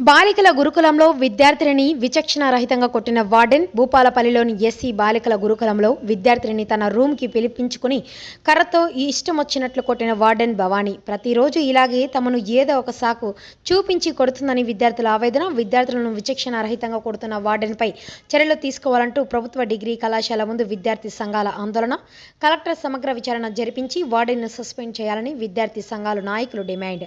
బాలికల గురుకులంలో విద్యార్థినిని విచక్షణ రహితంగా కొట్టిన వార్డెన్ భూపాలపల్లిలోని ఎస్సీ బాలికల గురుకులంలో విద్యార్థినిని తన రూమ్కి పిలిపించుకుని కర్రతో ఇష్టం వచ్చినట్లు కొట్టిన వార్డెన్ భవానీ ప్రతిరోజు ఇలాగే తమను ఏదో ఒక సాకు చూపించి కొడుతుందని విద్యార్థుల ఆవేదన విద్యార్థులను విచక్షణ రహితంగా కొడుతున్న వార్డెన్పై చర్యలు తీసుకోవాలంటూ ప్రభుత్వ డిగ్రీ కళాశాల ముందు విద్యార్థి సంఘాల ఆందోళన కలెక్టర్ సమగ్ర విచారణ జరిపించి వార్డెన్ను సస్పెండ్ చేయాలని విద్యార్థి సంఘాల నాయకులు డిమాండ్.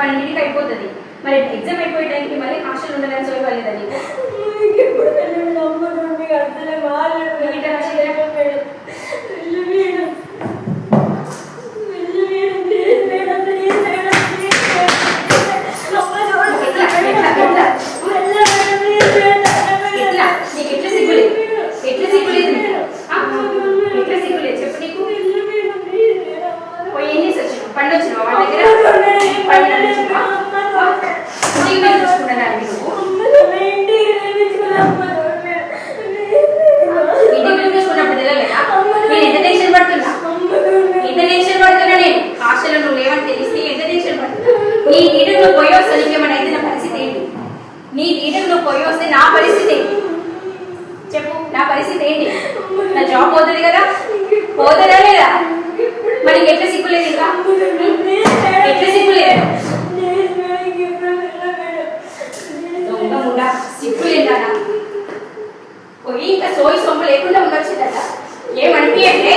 పన్నెండింటికి అయిపోతుంది. మరి ఎగ్జామ్ అయిపోయే టైంకి మళ్ళీ హాస్టల్ ఉండాలని చూడగలేదా నీకు నీడను నువ్వు పోయి వస్తా నీకేమైనా నా పరిస్థితి ఏంటి? నీ నీడను పోయి వస్తే నా పరిస్థితి ఏంటి? చెప్పు నా పరిస్థితి ఏంటి? నా జాబ్ పోతుంది కదా? పోతుందా లేదా? మనకి ఎట్లా సిగ్గులేదు ఇంకా? ఎట్లా సిగ్గులేదు సిగ్గులేదా పోయి ఇంకా సోయి సొమ్ము లేకుండా ఉండొచ్చిందట. అంటే